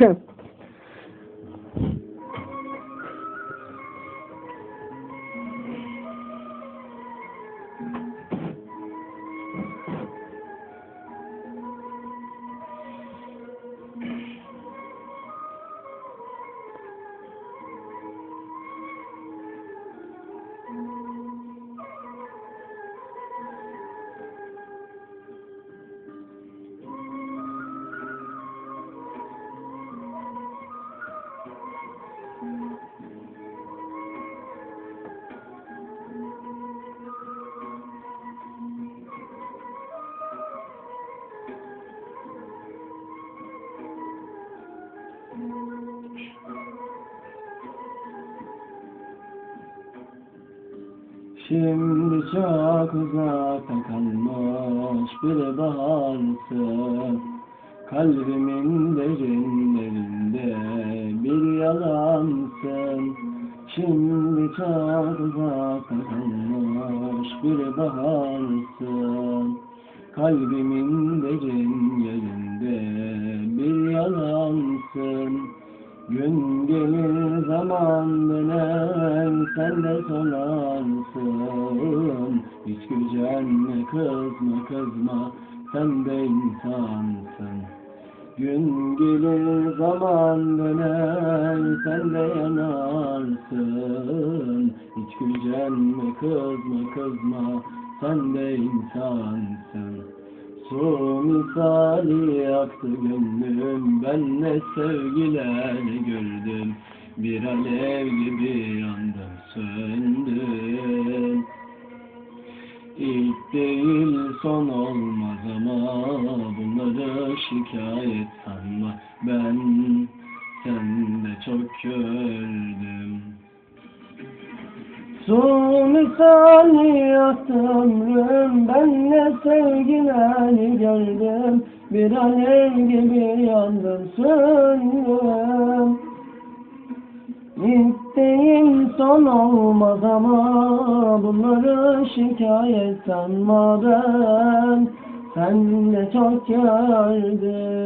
Yeah. Şimdi çok uzakta kalmış bir baharsın Kalbimin derinlerinde bir yalansın. Şimdi çok uzakta kalmış bir baharsın Kalbimin derin yerinde bir yalansın Gün gelir zaman döner sen de sonarsın Hiç gücenme kızma kızma sen de insansın. Gün gelir zaman döner sen de yanarsın. Hiç gücenme kızma kızma sen de insansın Su misali yaktı gönlüm Ben ne sevgiler gördüm. Bir alev gibi yandım söndüm. İlk değil son olmaz ama Bunları şikayet sanma. Ben sende çok gördüm Su misali yaktı ömrüm Ben ne sevgiler gördüm Bir alev gibi yandım söndüm İlk değil son olmaz ama Bunları şikayet sanma ben Sen de çok gördüm